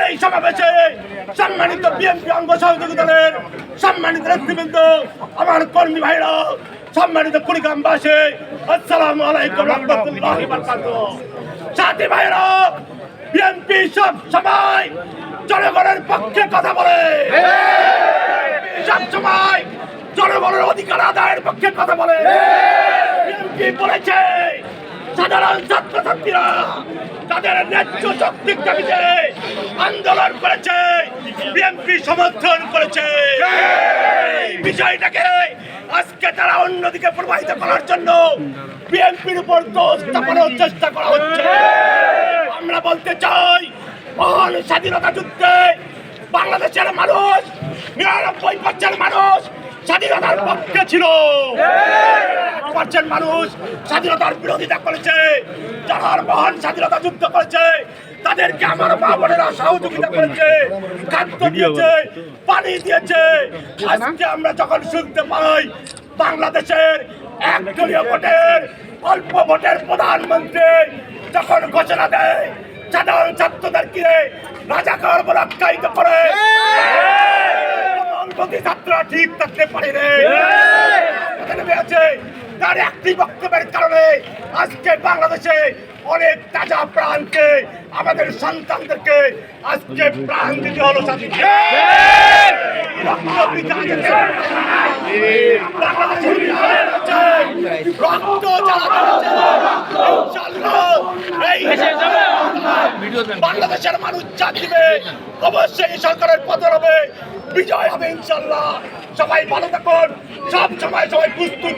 আজকের এই সমাবেশে সম্মানিত বিএনপি অঙ্গ সহযোগী দলের সম্মানিত নেতৃবৃন্দ আমার কর্মী ভাইরা সম্মানিত কুড়িগ্রামবাসী আসসালামু আলাইকুম রহমতুল্লাহি সাথী ভাইরা বিএনপি সব সময় জনগণের পক্ষে কথা বলে। সব সময় জনগণের অধিকার আদায়ের পক্ষে কথা বলে। বিএনপি বলেছে সাধারণ ছাত্রছাত্রীরা তাদের ন্যায্য শক্তির দাবিতে আন্দোলন করেছে বিএনপি সমর্থন করেছে। বিষয়টাকে আজকে তারা অন্যদিকে প্রবাহিত করার জন্য বিএনপির উপর দোষ চাপানোর চেষ্টা করা হচ্ছে। আমরা বলতে চাই, মহান স্বাধীনতা যুদ্ধে বাংলাদেশের মানুষ, নিরানব্বই পার্সেন্ট মানুষ স্বাধীনতার পক্ষে ছিল। মানুষ স্বাধীনতার বিরোধিতা করেছে। যারা মহান স্বাধীনতা যুদ্ধ করেছে তাদেরকে আমার মা বোনেরা সহযোগিতা করেছে খাদ্য দিয়েছে পানি দিয়েছে। আজকে আমরা যখন শুনতে পাই বাংলাদেশের এক একদলীয় ভোটের অল্প ভোটের প্রধানমন্ত্রী যখন ঘোষণা দেয় সাধারণ ছাত্রদেরকে রাজাকার বলে আখ্যায়িত করে। ছাত্ররা ঠিক থাকতে পারে রে তার একটি বক্তব্যের কারণে আজকে বাংলাদেশে অনেক তাজা প্রাণকে আমাদের সন্তানদেরকে আজকে প্রাণ দিতে হলো রক্ত। বাংলাদেশের মানুষ চাপ দিবে অবশ্যই সরকারের পতন হবে বিজয় হবে ইনশাল্লাহ সবাই ভালো থাকুন সব সময় সবাই প্রস্তুত